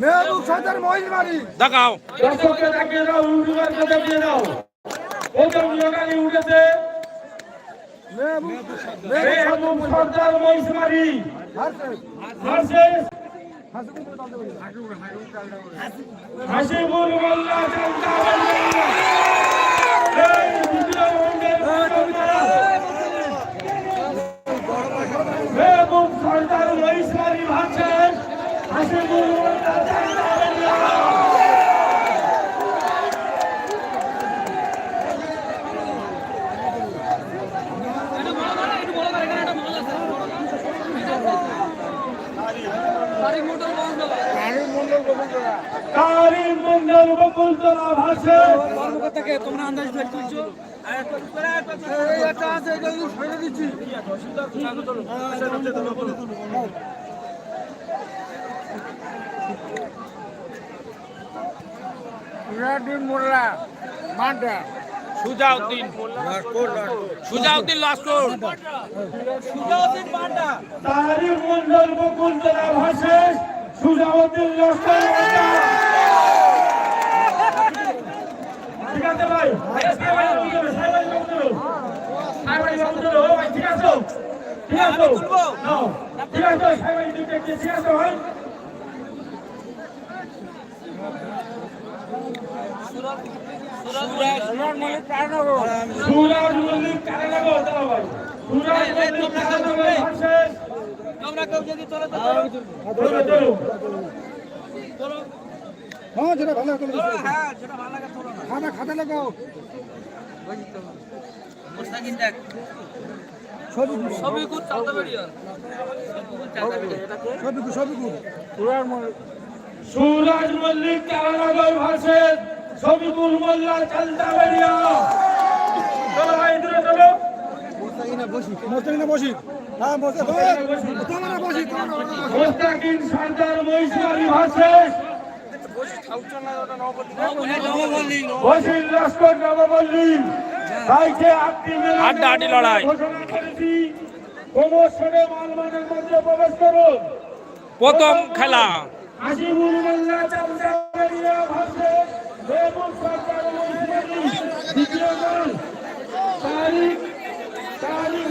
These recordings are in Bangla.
মেহবুব সর্দার মহিলবাড়ি দেখাও দর্শককে দেখিয়ে দাও ইউটিউবারকে দেখিয়ে দাও প্রথম লোকালি উঠেছে Mehboob Sardar versus versus Hasibul Molla Mehboob Sardar Mohishmari versus Hasibul Molla Chanda Tarim Mondal Bakultala versus Sirajuddin Molla Sujauddin. Sujauddin Laskar Tarim Mondal Bakultala versus Sujauddin Laskar ঠিক আছে ভাই। সাইবাই বন্ধুরো সাইবাই বন্ধুরো সাইবাই বন্ধুরো ভাই ঠিক আছে। ঠিক আছে। নাও। ঠিক আছে সাইবাই দুটো ঠিক আছে ভাই। সুরাজ মল্লিক কারানগর দাঁড়াও ভাই। সুরাজ মল্লিক কারানগর ভার্সেস চলো। চলো। হ্যাঁ যেটা ভালো করে খাতা খাতা লাগাও। সুরাজ মল্লিক কারানগর ভার্সেস সবিকুল মোল্লা চালদাবেরিয়া চলো ভাই দূরে চলো। মোস্তাকিনা বসি। মোস্তাকিনা বসি। হ্যাঁ বসে তোমরা বসি। তোমরা বসি। মোস্তাকিন সর্দার ভার্সেস বসির লস্কর নবপল্লী ভাইকে আপনি হাড্ডাহাড্ডি লড়াই। প্রমোশনে মালমানের মধ্যে প্রবেশ করুন। প্রথম খেলা। মোল্লা সরকার দ্বিতীয় দল তারিখ তারিখ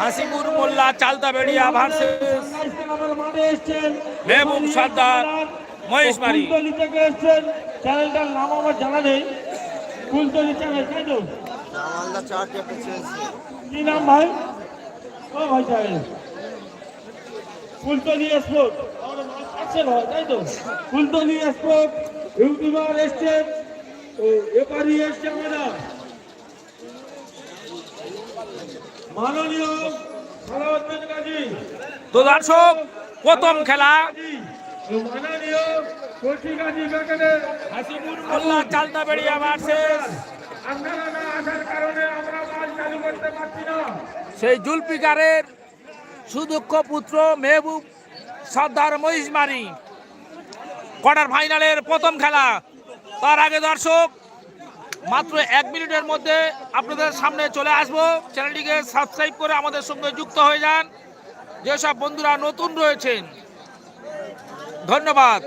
হাসিপুর, মোল্লা চালতা বেড়িয়া ভার্সেস। মেহবুব সর্দার, মহেশবাড়ি। কুলতলি থেকে এসছেন চ্যানেলটার নাম আমার জানা নেই কুলতলি চ্যানেল তাই তো কি নাম ভাই? ও ভাই সাহেব ফুলতলি স্পোর্ট আছেন হয় তাই তো ফুলতলি স্পোর্ট ইউটিউবার এসছেন এপারি এসছে আমরা তো দর্শক প্রথম খেলা। চালতা সেই জুলফিকারের সুদক্ষ পুত্র মেহবুব সর্দার মহিষমারি কোয়ার্টার ফাইনালের প্রথম খেলা। তার আগে দর্শক মাত্র এক মিনিটের মধ্যে আপনাদের সামনে চলে আসব। চ্যানেলটিকে সাবস্ক্রাইব করে আমাদের সঙ্গে যুক্ত হয়ে যান। যেসব বন্ধুরা নতুন রয়েছেন, ধন্যবাদ।